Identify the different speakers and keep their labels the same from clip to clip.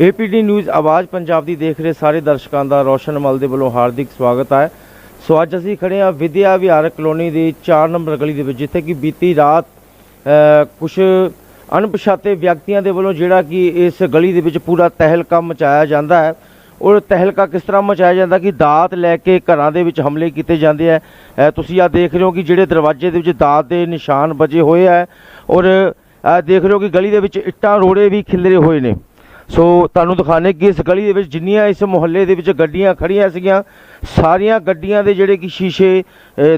Speaker 1: ਏਪੀਡੀ news ਆਵਾਜ਼ ਪੰਜਾਬ ਦੀ ਦੇਖ ਰਹੇ ਸਾਰੇ ਦਰਸ਼ਕਾਂ ਦਾ ਰੋਸ਼ਨ ਮਲ ਦੇ ਵੱਲੋਂ ਹਾਰਦਿਕ ਸਵਾਗਤ ਹੈ। ਸੋ ਅੱਜ ਅਸੀਂ ਖੜੇ ਹਾਂ ਵਿਦਿਆ ਵਿਹਾਰ ਕਲੋਨੀ ਦੀ 4 ਨੰਬਰ ਗਲੀ ਦੇ ਵਿੱਚ, ਜਿੱਥੇ ਕਿ ਬੀਤੀ ਰਾਤ ਕੁਝ ਅਣਪਛਾਤੇ ਵਿਅਕਤੀਆਂ ਦੇ ਵੱਲੋਂ ਜਿਹੜਾ ਕਿ ਇਸ ਗਲੀ ਦੇ ਵਿੱਚ ਪੂਰਾ ਤਹਿਲਕਾ ਮਚਾਇਆ ਜਾਂਦਾ ਹੈ। ਔਰ ਤਹਿਲਕਾ ਕਿਸ ਤਰ੍ਹਾਂ ਮਚਾਇਆ ਜਾਂਦਾ ਕਿ ਦਾਤ ਲੈ ਕੇ ਘਰਾਂ ਦੇ ਵਿੱਚ ਹਮਲੇ ਕੀਤੇ ਜਾਂਦੇ ਆ ਤੁਸੀਂ ਆ ਦੇਖ ਰਹੇ ਹੋ ਕਿ ਜਿਹੜੇ ਦਰਵਾਜ਼ੇ ਦੇ ਵਿੱਚ ਦਾਤ ਦੇ ਨਿਸ਼ਾਨ ਬਜੇ ਹੋਏ ਆ ਔਰ ਦੇਖ ਰਹੇ ਹੋ ਕਿ ਗਲੀ ਦੇ ਵਿੱਚ ਇੱਟਾਂ ਰੋੜੇ ਵੀ ਖਿਲਰੇ ਹੋਏ ਨੇ। ਸੋ ਤੁਹਾਨੂੰ ਦਿਖਾਣੇ ਕਿ ਇਸ ਗਲੀ ਦੇ ਵਿੱਚ ਜਿੰਨੀਆਂ ਇਸ ਮੁਹੱਲੇ ਦੇ ਵਿੱਚ ਗੱਡੀਆਂ ਖੜੀਆਂ ਸੀਗੀਆਂ, ਸਾਰੀਆਂ ਗੱਡੀਆਂ ਦੇ ਜਿਹੜੇ ਕਿ ਸ਼ੀਸ਼ੇ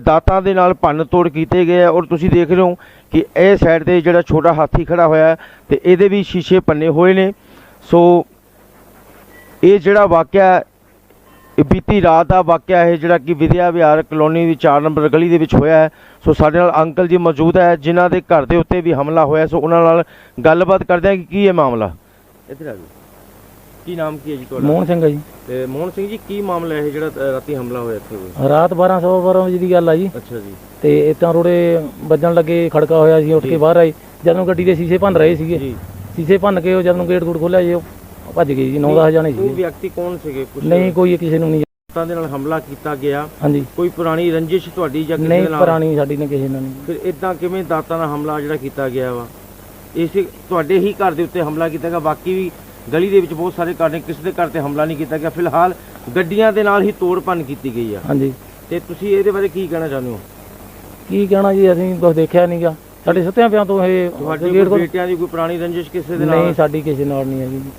Speaker 1: ਦਾਤਾਂ ਦੇ ਨਾਲ ਭੰਨ ਤੋੜ ਕੀਤੇ ਗਏ ਆ ਔਰ ਤੁਸੀਂ ਦੇਖ ਰਹੇ ਹੋ ਕਿ ਇਹ ਸਾਈਡ ਤੇ ਜਿਹੜਾ ਛੋਟਾ ਹਾਥੀ ਖੜਾ ਹੋਇਆ ਹੈ ਤੇ ਇਹਦੇ ਵੀ ਸ਼ੀਸ਼ੇ ਭੰਨੇ ਹੋਏ ਨੇ। ਸੋ ਇਹ ਜਿਹੜਾ ਵਾਕਿਆ ਬੀਤੀ ਰਾਤ ਦਾ ਵਾਕਿਆ ਹੈ, ਜਿਹੜਾ ਕਿ ਵਿਦਿਆ ਵਿਹਾਰ ਕਲੋਨੀ ਦੀ 4 ਨੰਬਰ ਗਲੀ ਦੇ ਵਿੱਚ ਹੋਇਆ ਹੈ। ਸੋ ਸਾਡੇ ਨਾਲ ਅੰਕਲ ਜੀ ਮੌਜੂਦ ਹੈ, ਜਿਨ੍ਹਾਂ ਦੇ ਘਰ ਦੇ ਉੱਤੇ ਵੀ ਹਮਲਾ ਹੋਇਆ ਸੋ ਉਹਨਾਂ ਨਾਲ ਗੱਲਬਾਤ ਕਰਦੇ ਹਾਂ ਕਿ ਕੀ ਹੈ ਮਾਮਲਾ? ਇੱਧਰ ਆ ਜੀ ਕੀ ਨਾਮ ਕੀ ਹੈ ਜੀ ਤੁਹਾਡਾ?
Speaker 2: ਮੋਹਨ ਸਿੰਘ ਆ ਜੀ।
Speaker 1: ਤੇ ਮੋਹਨ ਸਿੰਘ ਜੀ ਕੀ ਮਾਮਲਾ ਹੈ ਜਿਹੜਾ ਅ, ਰਾਤੀ ਹਮਲਾ ਹੋਇਆ ਇੱਥੇ ਹੋਇਆ?
Speaker 2: ਰਾਤ 1200 12 ਵਜੇ ਦੀ ਗੱਲ ਆ ਜੀ।
Speaker 1: ਅੱਛਾ ਜੀ।
Speaker 2: ਤੇ ਇਤਾਂ ਰੋੜੇ ਵੱਜਣ ਲੱਗੇ ਖੜਕਾ ਹੋਇਆ ਸੀ ਉੱਠ ਕੇ ਬਾਹਰ ਆਏ। ਜਦੋਂ ਗੱਡੀ ਦੇ ਸ਼ੀਸ਼ੇ ਭੰਨ ਰਹੇ ਸੀਗੇ।
Speaker 1: ਜੀ।
Speaker 2: ਸ਼ੀਸ਼ੇ ਭੰਨ ਕੇ ਉਹ ਜਦੋਂ ਗੇਟ ਗੂਟ ਖੋਲਿਆ ਜੀ ਉਹ ਭੱਜ ਗਏ ਜੀ 9-10 ਜਾਣੇ
Speaker 1: ਉਹ
Speaker 2: ਸੀ
Speaker 1: ਵਿਅਕਤੀ ਕੌਣ ਸੀਗੇ? ਕੁਝ
Speaker 2: ਨਹੀਂ ਕੋਈ ਕਿਸੇ ਨੂੰ ਨਹੀਂ।
Speaker 1: ਦਾਤਾਂ ਦੇ ਨਾਲ ਹਮਲਾ ਕੀਤਾ ਗਿਆ।
Speaker 2: ਹਾਂਜੀ।
Speaker 1: ਕੋਈ ਪੁਰਾਣੀ ਰੰਜਿਸ਼ ਤੁਹਾਡੀ ਜਾਂ ਕਿਸੇ
Speaker 2: ਨਹੀਂ
Speaker 1: ਨਾਲ?
Speaker 2: ਪੁਰਾਣੀ ਸਾਡੀ ਨੇ ਕਿਸੇ ਨਾਲ ਨਹੀਂ।
Speaker 1: ਫਿਰ ਇਦਾਂ ਕਿਵੇਂ ਦਾਤਾਂ ਨਾਲ ਹਮਲਾ ਜਿਹੜਾ ਕੀਤਾ ਗਿਆ ਵਾ? ਇਸੇ ਤੁਹਾਡੇ ਹੀ ਘਰ ਦੇ ਉੱਤੇ ਹਮਲਾ ਕੀਤਾ ਗਿਆ। ਬਾਕੀ ਵੀ ਗਲੀ ਦੇ ਵਿੱਚ ਬਹੁਤ ਸਾਰੇ ਘਰ ਨੇ ਕਿਸੇ ਦੇ ਘਰ ਤੇ ਹਮਲਾ ਨਹੀਂ ਕੀਤਾ ਗਿਆ। ਫਿਲਹਾਲ ਗੱਡੀਆਂ ਦੇ ਨਾਲ ਹੀ ਤੋੜ ਭੰਨ ਕੀਤੀ ਗਈ ਆ।
Speaker 2: ਹਾਂਜੀ।
Speaker 1: ਤੇ ਤੁਸੀਂ ਇਹਦੇ ਬਾਰੇ ਕੀ ਕਹਿਣਾ ਚਾਹੁੰਦੇ ਹੋ?
Speaker 2: ਕੀ ਕਹਿਣਾ ਜੀ ਅਸੀਂ ਕੁਝ ਦੇਖਿਆ ਨਹੀਂਗਾ ਸਾਡੇ ਸੁੱਤਿਆਂ ਪਿਆਂ ਤੋਂ ਇਹ
Speaker 1: ਤੁਹਾਡੇ
Speaker 2: ਗੇਟ
Speaker 1: ਕੋਈ
Speaker 2: ਕੋਲ
Speaker 1: ਬੇਟਿਆਂ ਦੀ ਕੋਈ ਪੁਰਾਣੀ ਰੰਜਿਸ਼ ਕਿਸੇ ਦੇ
Speaker 2: ਨਹੀਂ
Speaker 1: ਨਾਲ
Speaker 2: ਸਾਡੀ ਕਿਸੇ ਨਾਲ ਨਹੀਂ ਹੈਗੀ ਜੀ।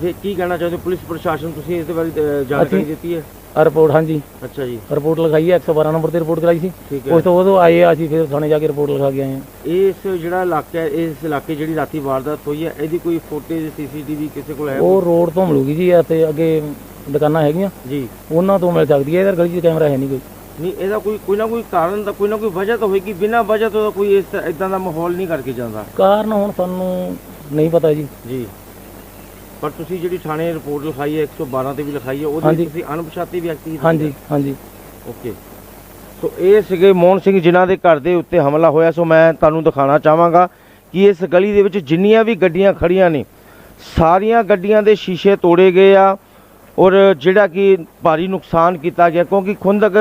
Speaker 1: ਫਿਰ ਕੀ ਕਹਿਣਾ ਚਾਹੁੰਦੇ ਹੋ? ਪੁਲਿਸ ਪ੍ਰਸ਼ਾਸਨ ਤੁਸੀਂ ਇਸ ਦੇ ਬਾਰੇ ਜਾਣਕਾਰੀ ਦਿੱਤੀ ਹੈ?
Speaker 2: ਰਿਪੋਰਟ ਹਾਂਜੀ।
Speaker 1: ਅੱਛਾ ਜੀ।
Speaker 2: ਰਿਪੋਰਟ ਲਿਖਾਈ ਹੈ 112 ਨੰਬਰ ਤੇ ਰਿਪੋਰਟ ਕਰਾਈ ਸੀ।
Speaker 1: ਠੀਕ ਹੈ।
Speaker 2: ਉਸ ਤੋਂ ਉਦੋਂ ਆਏ ਆ ਅਸੀਂ ਫਿਰ ਥਾਣੇ ਜਾ ਕੇ ਰਿਪੋਰਟ ਲਿਖਾ ਕੇ ਆਏ
Speaker 1: ਇਸ ਜਿਹੜਾ ਇਲਾਕਾ ਹੈ ਇਸ ਇਲਾਕੇ ਜਿਹੜੀ ਰਾਤੀ ਵਾਰਦਾਤ ਹੋਈ ਹੈ ਇਹਦੀ ਕੋਈ ਫੁਟੇਜ ਸੀਸੀਟੀਵੀ ਕਿਸੇ ਕੋਲ ਹੈ
Speaker 2: ਉਹ ਰੋਡ ਤੋਂ ਮਿਲੂਗੀ ਜੀ ਤੇ ਅੱਗੇ ਦੁਕਾਨਾਂ ਹੈਗੀਆਂ।
Speaker 1: ਜੀ।
Speaker 2: ਉਹਨਾਂ ਤੋਂ ਮਿਲ ਸਕਦੀ ਹੈ ਇਹਦਾ ਗਲੀ 'ਚ ਕੈਮਰਾ ਹੈ ਨਹੀਂ ਕੋਈ।
Speaker 1: ਨਹੀਂ ਇਹਦਾ ਕੋਈ ਕੋਈ ਨਾ ਕੋਈ ਕਾਰਨ ਤਾਂ ਕੋਈ ਨਾ ਕੋਈ ਵਜ੍ਹਾ ਤਾਂ ਹੋਏਗੀ। ਬਿਨਾਂ ਵਜ੍ਹਾ ਤੋਂ ਤਾਂ ਕੋਈ ਇਸ ਇਦਾਂ ਦਾ ਮਾਹੌਲ ਨਹੀਂ ਕਰਕੇ ਜਾਂਦਾ।
Speaker 2: ਕਾਰਨ ਹੁਣ ਸਾਨੂੰ ਨਹੀਂ ਪਤਾ ਜੀ।
Speaker 1: ਜੀ। ਪਰ ਤੁਸੀਂ ਜਿਹੜੀ ਥਾਣੇ ਰਿਪੋਰਟ ਲਿਖਾਈ ਹੈ 112 ਤੇ ਵੀ ਲਿਖਾਈ ਹੈ ਉਹਦੇ
Speaker 2: ਹਾਂਜੀ।
Speaker 1: ਵਿੱਚ ਤੁਸੀਂ ਅਣਪਛਾਤੇ ਵਿਅਕਤੀ
Speaker 2: ਹਾਂਜੀ ਹਾਂਜੀ।
Speaker 1: ਓਕੇ। ਸੋ ਇਹ ਸੀਗੇ ਮੋਹਨ ਸਿੰਘ ਜਿਨ੍ਹਾਂ ਦੇ ਘਰ ਦੇ ਉੱਤੇ ਹਮਲਾ ਹੋਇਆ। ਸੋ ਮੈਂ ਤੁਹਾਨੂੰ ਦਿਖਾਣਾ ਚਾਹਾਂਗਾ ਕਿ ਇਸ ਗਲੀ ਦੇ ਵਿੱਚ ਜਿੰਨੀਆਂ ਵੀ ਗੱਡੀਆਂ ਖੜੀਆਂ ਨੇ ਸਾਰੀਆਂ ਗੱਡੀਆਂ ਦੇ ਸ਼ੀਸ਼ੇ ਤੋੜੇ ਗਏ ਆ ਔਰ ਜਿਹੜਾ ਕਿ ਭਾਰੀ ਨੁਕਸਾਨ ਕੀਤਾ ਗਿਆ ਕਿਉਂਕਿ ਖੁੰਦਕ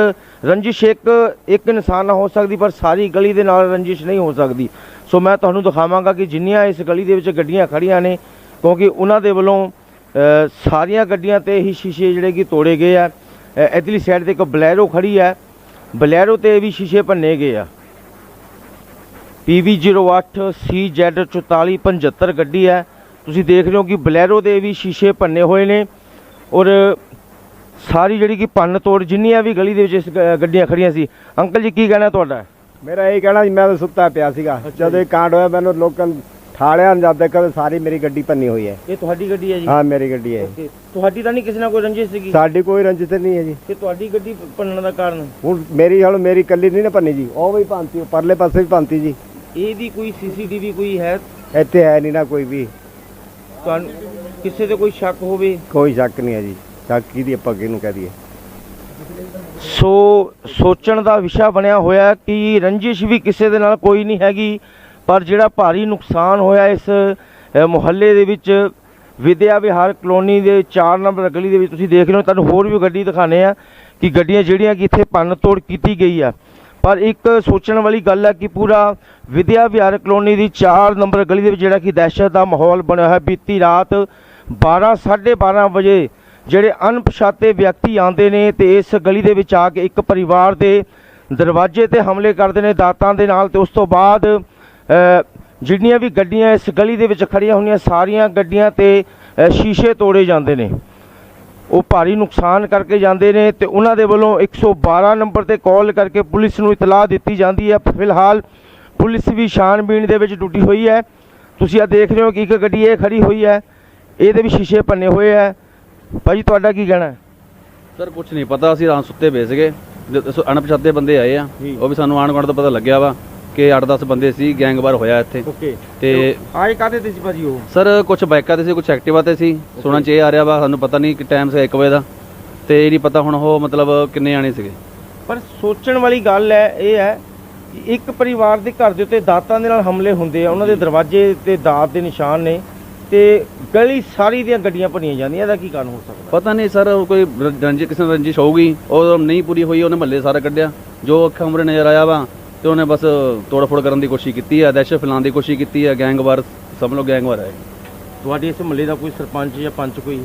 Speaker 1: ਰੰਜਿਸ਼ ਇੱਕ ਇੱਕ ਇਨਸਾਨ ਨਾਲ ਹੋ ਸਕਦੀ ਪਰ ਸਾਰੀ ਗਲੀ ਦੇ ਨਾਲ ਰੰਜਿਸ਼ ਨਹੀਂ ਹੋ ਸਕਦੀ। ਸੋ ਮੈਂ ਤੁਹਾਨੂੰ ਦਿਖਾਵਾਂਗਾ ਕਿ ਜਿੰਨੀਆਂ ਇਸ ਗਲੀ ਦੇ ਵਿੱਚ ਗੱਡੀਆਂ ਖੜੀਆਂ ਨੇ ਕਿਉਂਕਿ ਉਹਨਾਂ ਦੇ ਵੱਲੋਂ ਸਾਰੀਆਂ ਗੱਡੀਆਂ ਤੇ ਹੀ ਸ਼ੀਸ਼ੇ ਜਿਹੜੇ ਕਿ ਤੋੜੇ ਗਏ ਆ। ਇੱਧਰਲੀ ਸਾਈਡ ਤੇ ਇੱਕ ਬਲੈਰੋ ਖੜੀ ਹੈ ਬਲੈਰੋ ਤੇ ਵੀ ਸ਼ੀਸ਼ੇ ਭੰਨੇ ਗਏ ਆ। PV08 CZ4475 ਗੱਡੀ ਹੈ ਤੁਸੀਂ ਦੇਖ ਰਹੇ ਹੋ ਕਿ ਬਲੈਰੋ ਦੇ ਵੀ ਸ਼ੀਸ਼ੇ ਭੰਨੇ ਹੋਏ ਨੇ ਔਰ ਸਾਰੀ ਜਿਹੜੀ ਕਿ ਭੰਨ ਤੋੜ ਜਿੰਨੀਆਂ ਵੀ ਗਲੀ ਦੇ ਵਿੱਚ ਇਸ ਗੱਡੀਆਂ ਖੜੀਆਂ ਸੀ। ਅੰਕਲ ਜੀ ਕੀ ਕਹਿਣਾ ਤੁਹਾਡਾ?
Speaker 3: ਮੇਰਾ ਇਹ ਕਹਿਣਾ ਮੈਂ ਤਾਂ ਸੁੱਤਾ ਪਿਆ ਸੀਗਾ। ਜਦੋਂ ਇਹ ਕਾਂਡ ਹੋਇਆ ਮੈਨੂੰ ਲੋਕਾਂ ਨੇ ਠਾਲਿਆ ਜਦ ਤੱਕ ਸਾਰੀ ਮੇਰੀ ਗੱਡੀ ਭੰਨੀ ਹੋਈ ਹੈ।
Speaker 1: ਇਹ ਤੁਹਾਡੀ ਗੱਡੀ ਹੈ ਜੀ?
Speaker 3: ਹਾਂ ਮੇਰੀ ਗੱਡੀ ਹੈ
Speaker 1: ਓਕੇ। ਤੁਹਾਡੀ ਤਾਂ ਨਹੀਂ ਕਿਸੇ ਨਾਲ ਕੋਈ ਰੰਜਿਸ਼ ਸੀਗੀ?
Speaker 3: ਸਾਡੀ ਕੋਈ ਰੰਜਿਤ ਨਹੀਂ ਹੈ ਜੀ।
Speaker 1: ਤੇ ਤੁਹਾਡੀ ਗੱਡੀ ਭੰਨਣ ਦਾ ਕਾਰਨ?
Speaker 3: ਹੁਣ ਮੇਰੀ ਹੁਣ ਮੇਰੀ ਕੱਲੀ ਨਹੀਂ ਨਾ ਭੰਨੀ ਜੀ। ਉਹ ਵੀ ਉਹ ਪਰਲੇ ਪਾਸੇ ਵੀ ਭੰਨਤੀ ਜੀ।
Speaker 1: ਇਹਦੀ ਕੋਈ ਸੀਸੀਟੀਵੀ ਕੋਈ ਹੈ?
Speaker 3: ਇੱਥੇ ਹੈ ਨਹੀਂ ਨਾ ਕੋਈ ਵੀ।
Speaker 1: ਤੁਹਾਨੂੰ ਕਿਸੇ ਤੇ ਕੋਈ ਸ਼ੱਕ ਹੋਵੇ?
Speaker 3: ਕੋਈ ਸ਼ੱਕ ਨਹੀਂ ਹੈ ਜੀ। ਸ਼ੱਕ ਕਿਹਦੀ ਆਪਾਂ ਕਿਹਨੂੰ ਕਹਿ ਦਈਏ?
Speaker 1: ਸੋ ਸੋਚਣ ਦਾ ਵਿਸ਼ਾ ਬਣਿਆ ਹੋਇਆ ਕਿ ਰੰਜਿਸ਼ ਵੀ ਕਿਸੇ ਦੇ ਨਾਲ ਕੋਈ ਨਹੀਂ ਹੈਗੀ। ਪਰ ਜਿਹੜਾ ਭਾਰੀ ਨੁਕਸਾਨ ਹੋਇਆ ਇਸ ਮੁਹੱਲੇ ਦੇ ਵਿੱਚ, ਵਿਦਿਆ ਵਿਹਾਰ ਕਲੋਨੀ ਦੇ 4 ਨੰਬਰ ਗਲੀ ਦੇ ਵਿੱਚ ਤੁਸੀਂ ਦੇਖ ਰਹੇ ਹੋ ਤੁਹਾਨੂੰ ਹੋਰ ਵੀ ਗੱਡੀ ਦਿਖਾਣੇ ਆ ਕਿ ਗੱਡੀਆਂ ਜਿਹੜੀਆਂ ਕਿ ਇੱਥੇ ਭੰਨ ਤੋੜ ਕੀਤੀ ਗਈ ਆ। ਪਰ ਇੱਕ ਸੋਚਣ ਵਾਲੀ ਗੱਲ ਹੈ ਕਿ ਪੂਰਾ ਵਿਦਿਆ ਵਿਹਾਰ ਕਲੋਨੀ ਦੀ 4 ਨੰਬਰ ਗਲੀ ਦੇ ਵਿੱਚ ਜਿਹੜਾ ਕਿ ਦਹਿਸ਼ਤ ਦਾ ਮਾਹੌਲ ਬਣਿਆ ਹੋਇਆ ਬੀਤੀ ਰਾਤ 12 12:30 ਵਜੇ ਜਿਹੜੇ ਅਣਪਛਾਤੇ ਵਿਅਕਤੀ ਆਉਂਦੇ ਨੇ ਤੇ ਇਸ ਗਲੀ ਦੇ ਵਿੱਚ ਆ ਕੇ ਇੱਕ ਪਰਿਵਾਰ ਦੇ ਦਰਵਾਜ਼ੇ ਤੇ ਹਮਲੇ ਕਰਦੇ ਨੇ ਦਾਤਾਂ ਦੇ ਨਾਲ ਤੇ ਉਸ ਤੋਂ ਬਾਅਦ ਜਿਹੜੀਆਂ ਵੀ ਗੱਡੀਆਂ ਇਸ ਗਲੀ ਦੇ ਵਿੱਚ ਖੜੀਆਂ ਹੋਈਆਂ ਸਾਰੀਆਂ ਗੱਡੀਆਂ ਤੇ ਸ਼ੀਸ਼ੇ ਤੋੜੇ ਜਾਂਦੇ ਨੇ। ਉਹ ਭਾਰੀ ਨੁਕਸਾਨ ਕਰਕੇ ਜਾਂਦੇ ਨੇ ਤੇ ਉਹਨਾਂ ਦੇ ਵੱਲੋਂ 112 ਨੰਬਰ ਤੇ ਕਾਲ ਕਰਕੇ ਪੁਲਿਸ ਨੂੰ ਇਤਲਾਹ ਦਿੱਤੀ ਜਾਂਦੀ ਹੈ। ਫਿਲਹਾਲ ਪੁਲਿਸ ਵੀ ਛਾਣਬੀਣ ਦੇ ਵਿੱਚ ਡੁੱਟੀ ਹੋਈ ਹੈ। ਤੁਸੀਂ ਆ ਦੇਖ ਰਹੇ ਹੋ ਕਿ ਇੱਕ ਗੱਡੀ ਇਹ ਖੜੀ ਹੋਈ ਹੈ। ਇਹਦੇ ਵੀ ਸ਼ੀਸ਼ੇ ਭੰਨੇ ਹੋਏ ਹੈ। ਭਾਜੀ ਤੁਹਾਡਾ ਕੀ ਕਹਿਣਾ ਹੈ?
Speaker 4: ਸਰ ਕੁਝ ਨਹੀਂ। ਪਤਾ ਅਸੀਂ ਰਾਤ ਸੁੱਤੇ ਪਏ ਸੀਗੇ। ਅਣਪਛਾਤੇ ਬੰਦੇ ਆਏ ਆ। ਉਹ ਵੀ ਸਾਨੂੰ ਆਣ ਗੁਆਂਢ ਤੋਂ ਪਤਾ ਲੱਗਿਆ ਵਾ। ਕਿ 8-10 ਬੰਦੇ ਸੀ ਗੈਂਗਵਾਰ ਹੋਇਆ ਇੱਥੇ।
Speaker 1: ਓਕੇ
Speaker 4: ਤੇ
Speaker 1: ਆਏ ਕਾਹਦੇ ਤੇ ਸੀ ਭਾਜੀ ਉਹ?
Speaker 4: ਸਰ ਕੁਝ ਬਾਈਕਾਂ ਤੇ ਸੀ ਕੁਝ ਐਕਟਿਵਾ ਤੇ ਸੀ। ਸੁਣਨ ਚ ਇਹ ਆ ਰਿਹਾ ਵਾ ਸਾਨੂੰ ਪਤਾ ਨਹੀਂ ਕਿ ਟਾਈਮ ਸੀ 1 ਵਜੇ ਦਾ। ਤੇ ਇਹ ਨਹੀਂ ਪਤਾ ਹੁਣ ਉਹ ਮਤਲਬ ਕਿੰਨੇ ਆਣੇ ਸੀਗੇ।
Speaker 1: ਪਰ ਸੋਚਣ ਵਾਲੀ ਗੱਲ ਹੈ ਇਹ ਹੈ ਕਿ ਇੱਕ ਪਰਿਵਾਰ ਦੇ ਘਰ ਦੇ ਉੱਤੇ ਦਾਤਾਂ ਦੇ ਨਾਲ ਹਮਲੇ ਹੁੰਦੇ ਆ ਉਹਨਾਂ ਦੇ ਦਰਵਾਜ਼ੇ ਤੇ ਦਾਤ ਦੇ ਨਿਸ਼ਾਨ ਨੇ। ਤੇ ਗਲੀ ਸਾਰੀ ਦੀਆਂ ਗੱਡੀਆਂ ਭੰਨੀਆਂ ਜਾਂਦੀਆਂ ਇਹਦਾ ਕੀ ਕਾਰਨ ਹੋ ਸਕਦਾ?
Speaker 4: ਪਤਾ ਨਹੀਂ ਸਰ ਕੋਈ ਰ- ਰੰਜੀ ਕਿਸੇ ਰੰਜਿਸ਼ ਹੋਊਗੀ ਉਹ ਨਹੀਂ ਪੂਰੀ ਹੋਈ ਉਹਨੇ ਮਹੱਲੇ ਸਾਰਾ ਕੱਢਿਆ। ਜੋ ਅੱਖਾਂ ਮੁਰੇ ਨਜ਼ਰ ਆਇਆ ਵਾ ਤੇ ਉਹਨੇ ਬਸ ਤੋੜ-ਫੋੜ ਕਰਨ ਦੀ ਕੋਸ਼ਿਸ਼ ਕੀਤੀ ਹੈ ਦਹਿਸ਼ਤ ਫੈਲਾਉਣ ਦੀ ਕੋਸ਼ਿਸ਼ ਕੀਤੀ ਹੈ ਗੈਂਗਵਾਰ ਸਭ ਲੋਕ ਗੈਂਗਵਾਰ ਹੈ।
Speaker 1: ਤੁਹਾਡੇ ਇਸ ਮੁਹੱਲੇ ਦਾ ਕੋਈ ਸਰਪੰਚ ਜਾਂ ਪੰਚ ਕੋਈ?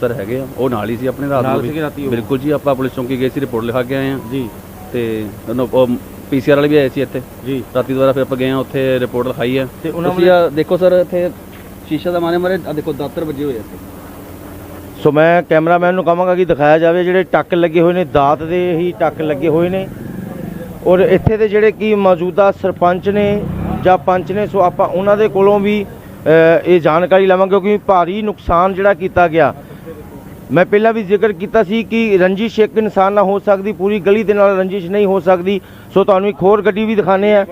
Speaker 4: ਸਰ ਹੈਗੇ ਆ। ਉਹ ਨਾਲ ਹੀ ਸੀ ਆਪਣੇ ਰਾਤ ਨੂੰ ਵੀ? ਬਿਲਕੁਲ ਜੀ ਆਪਾਂ ਪੁਲਿਸ ਚੌਂਕੀ ਗਏ ਸੀ ਰਿਪੋਰਟ ਲਿਖਾ ਕੇ ਆਏ ਆ।
Speaker 1: ਜੀ।
Speaker 4: ਤੇ ਉਹਨੂੰ ਉਹ ਪੀਸੀਆਰ ਵਾਲੇ ਵੀ ਆਏ ਸੀ ਇੱਥੇ।
Speaker 1: ਜੀ।
Speaker 4: ਰਾਤੀ ਦੁਬਾਰਾ ਫਿਰ ਆਪਾਂ ਗਏ ਆ ਉੱਥੇ ਰਿਪੋਰਟ ਲਿਖਾਈ ਹੈ।
Speaker 1: ਤੇ ਉਹਨਾਂ
Speaker 4: ਆਹ ਦੇਖੋ ਸਰ ਇੱਥੇ ਸ਼ੀਸ਼ਾ ਦਾ ਮਾਰੇ ਮਾਰੇ ਆ ਦੇਖੋ ਦਾਤਰ ਵੱਜੇ ਹੋਏ ਆ ਇੱਥੇ।
Speaker 1: ਸੋ ਮੈਂ ਕੈਮਰਾਮੈਨ ਨੂੰ ਕਹਾਂਗਾ ਕਿ ਦਿਖਾਇਆ ਜਾਵੇ ਜਿਹੜੇ ਟੱਕ ਲੱਗੇ ਹੋਏ ਨੇ ਦਾਤ ਦੇ ਹੀ ਟੱਕ ਲੱਗੇ ਹੋਏ ਨੇ। ਔਰ ਇੱਥੇ ਦੇ ਜਿਹੜੇ ਕੀ ਮੌਜੂਦਾ ਸਰਪੰਚ ਨੇ ਜਾਂ ਪੰਚ ਨੇ, ਸੋ ਆਪਾਂ ਉਹਨਾਂ ਦੇ ਕੋਲੋਂ ਵੀ ਇਹ ਜਾਣਕਾਰੀ ਲਵਾਂਗੇ ਕਿਉਂਕਿ ਭਾਰੀ ਨੁਕਸਾਨ ਜਿਹੜਾ ਕੀਤਾ ਗਿਆ। ਮੈਂ ਪਹਿਲਾਂ ਵੀ ਜ਼ਿਕਰ ਕੀਤਾ ਸੀ ਕਿ ਰੰਜਿਸ਼ ਇੱਕ ਇਨਸਾਨ ਨਾਲ ਹੋ ਸਕਦੀ, ਪੂਰੀ ਗਲੀ ਦੇ ਨਾਲ ਰੰਜਿਸ਼ ਨਹੀਂ ਹੋ ਸਕਦੀ। ਸੋ ਤੁਹਾਨੂੰ ਇੱਕ ਹੋਰ ਗੱਡੀ ਵੀ ਦਿਖਾਣੇ ਆ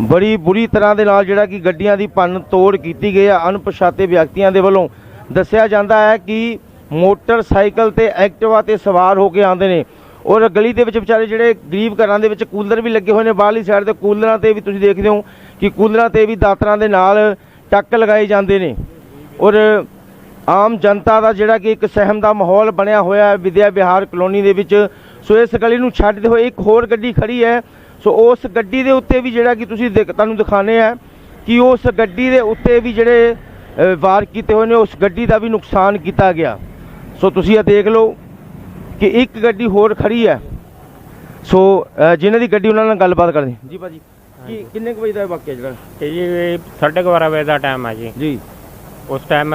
Speaker 1: ਬੜੀ ਬੁਰੀ ਤਰ੍ਹਾਂ ਦੇ ਨਾਲ ਜਿਹੜਾ ਕਿ ਗੱਡੀਆਂ ਦੀ ਭੰਨ ਤੋੜ ਕੀਤੀ ਗਈ ਆ, ਅਣਪਛਾਤੇ ਵਿਅਕਤੀਆਂ ਦੇ ਵੱਲੋਂ। ਦੱਸਿਆ ਜਾਂਦਾ ਹੈ ਕਿ ਮੋਟਰਸਾਈਕਲ ਤੇ ਐਕਟਿਵਾ ਤੇ ਸਵਾਰ ਹੋ ਕੇ ਆਉਂਦੇ ਨੇ। ਔਰ ਗਲੀ ਦੇ ਵਿੱਚ ਵਿਚਾਰੇ ਜਿਹੜੇ ਗਰੀਬ ਘਰਾਂ ਦੇ ਵਿੱਚ ਕੂਲਰ ਵੀ ਲੱਗੇ ਹੋਏ ਨੇ, ਬਾਹਰਲੀ ਸਾਈਡ ਤੇ ਕੂਲਰਾਂ ਤੇ ਵੀ ਤੁਸੀਂ ਦੇਖਦੇ ਹੋ ਕਿ ਕੂਲਰਾਂ ਤੇ ਵੀ ਦਾਤਰਾਂ ਦੇ ਨਾਲ ਟੱਕ ਲਗਾਏ ਜਾਂਦੇ ਨੇ। ਔਰ ਆਮ ਜਨਤਾ ਦਾ ਜਿਹੜਾ ਕਿ ਇੱਕ ਸਹਿਮ ਦਾ ਮਾਹੌਲ ਬਣਿਆ ਹੋਇਆ ਹੈ ਵਿਦਿਆ ਵਿਹਾਰ ਕਲੋਨੀ ਦੇ ਵਿੱਚ, ਸੋ ਇਸ ਗਲੀ ਨੂੰ ਛੱਡਦੇ ਹੋਏ ਇੱਕ ਹੋਰ ਗੱਡੀ ਖੜੀ ਹੈ। ਸੋ ਉਸ ਗੱਡੀ ਦੇ ਉੱਤੇ ਵੀ ਜਿਹੜਾ ਕਿ ਤੁਸੀਂ ਦੇਖ, ਤੁਹਾਨੂੰ ਦਿਖਾਣੇ ਆ ਕਿ ਉਸ ਗੱਡੀ ਦੇ ਉੱਤੇ ਵੀ ਜਿਹੜੇ ਵਾਰ ਕੀਤੇ ਹੋਏ ਨੇ, ਉਸ ਗੱਡੀ ਦਾ ਵੀ ਨੁਕਸਾਨ ਕੀਤਾ ਗਿਆ। ਸੋ ਤੁਸੀਂ ਇਹ ਦੇਖ ਲਓ। ਕਿ ਇੱਕ ਗੱਡੀ ਹੋਰ ਖੜੀ ਹੈ। ਸੋ ਜਿਨ੍ਹਾਂ ਦੀ ਗੱਡੀ ਉਹਨਾਂ ਨਾਲ ਗੱਲਬਾਤ ਕਰਦੇ। ਜੀ ਭਾਜੀ ਕੀ ਕਿੰਨੇ ਕੁ ਵਜੇ ਦਾ ਇਹ ਵਾਕਿਆ ਜਿਹੜਾ?
Speaker 5: ਤੇ ਜੀ ਸਾਢੇ ਕੁ ਬਾਰਾਂ ਵਜੇ ਦਾ ਟਾਈਮ ਆ ਜੀ।
Speaker 1: ਜੀ।
Speaker 5: ਉਸ ਟਾਈਮ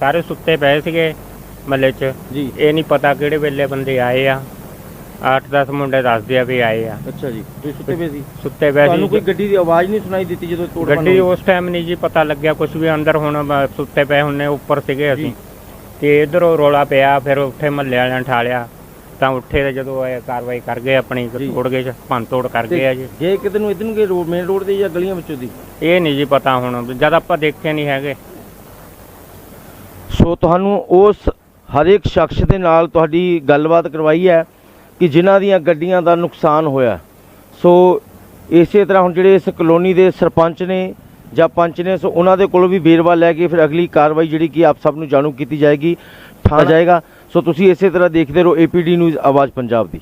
Speaker 5: ਸਾਰੇ ਸੁੱਤੇ ਪਏ ਸੀਗੇ ਮੱਲੇ 'ਚ।
Speaker 1: ਜੀ।
Speaker 5: ਇਹ ਨਹੀਂ ਪਤਾ ਕਿਹੜੇ ਵੇਲੇ ਬੰਦੇ ਆਏ ਆ। 8-10 ਮੁੰਡੇ ਦੱਸਦੇ ਆ ਵੀ ਆਏ ਆ।
Speaker 1: ਅੱਛਾ ਜੀ ਤੁਸੀਂ ਸੁੱਤੇ ਪਏ ਸੀ?
Speaker 5: ਸੁੱਤੇ ਪਏ
Speaker 1: ਤੁਹਾਨੂੰ ਕੋਈ
Speaker 5: ਸੀ
Speaker 1: ਗੱਡੀ ਦੀ ਆਵਾਜ਼ ਨਹੀਂ ਸੁਣਾਈ ਦਿੱਤੀ ਜਦੋਂ ਤੋੜ
Speaker 5: ਗੱਡੀ? ਉਸ ਟਾਈਮ ਨਹੀਂ ਜੀ ਪਤਾ ਲੱਗਿਆ ਕੁਝ ਵੀ ਅੰਦਰ ਹੁਣ ਸੁੱਤੇ ਪਏ ਹੁੰਨੇ ਉੱਪਰ ਸੀਗੇ ਅਸੀਂ। ਤੇ ਇਧਰੋਂ ਰੋਲਾ ਪਿਆ ਫਿਰ ਉੱਥੇ ਮੱਲੇ ਵਾਲਿਆਂ ਠਾਲਿਆ। ਤਾਂ ਉੱਠੇ ਤੇ ਜਦੋਂ ਇਹ ਕਾਰਵਾਈ ਕਰ ਗਏ ਆਪਣੀ
Speaker 1: ਜੀ।
Speaker 5: ਤੋੜ ਗਏ ਭੰਨ ਤੋੜ ਕਰ ਗਏ ਆ ਜੀ।
Speaker 1: ਗਏ ਕਿਤੇ ਨੂੰ ਇਧਰ ਨੂੰ ਗਏ ਰੋਡ ਮੇਨ ਰੋਡ ਤੇ ਜਾਂ ਗਲੀਆਂ ਵਿੱਚੋਂ ਦੀ?
Speaker 5: ਇਹ ਨਹੀਂ ਜੀ ਪਤਾ ਹੁਣ ਜਦ ਆਪਾਂ ਦੇਖੇ ਨਹੀਂ ਹੈਗੇ।
Speaker 1: ਸੋ ਤੁਹਾਨੂੰ ਉਸ ਹਰ ਇੱਕ ਸ਼ਖਸ ਦੇ ਨਾਲ ਤੁਹਾਡੀ ਗੱਲਬਾਤ ਕਰਵਾਈ ਹੈ ਕਿ ਜਿਨ੍ਹਾਂ ਦੀਆਂ ਗੱਡੀਆਂ ਦਾ ਨੁਕਸਾਨ ਹੋਇਆ। ਸੋ ਇਸੇ ਤਰ੍ਹਾਂ ਹੁਣ ਜਿਹੜੇ ਇਸ ਕਲੋਨੀ ਦੇ ਸਰਪੰਚ ਨੇ ਜਾਂ ਪੰਚ ਨੇ ਸੋ ਉਹਨਾਂ ਦੇ ਕੋਲੋਂ ਵੀ ਵੇਰਵਾ ਲੈ ਕੇ ਫਿਰ ਅਗਲੀ ਕਾਰਵਾਈ ਜਿਹੜੀ ਕਿ ਆਪ ਸਭ ਨੂੰ ਜਾਣੂ ਕੀਤੀ ਜਾਏਗੀ ਠਾ ਜਾਏਗਾ। ਸੋ ਤੁਸੀਂ ਇਸੇ ਤਰ੍ਹਾਂ ਦੇਖਦੇ ਰਹੋ ਏਪੀਡੀ ਨਿਊਜ਼ ਆਵਾਜ਼ ਪੰਜਾਬ ਦੀ।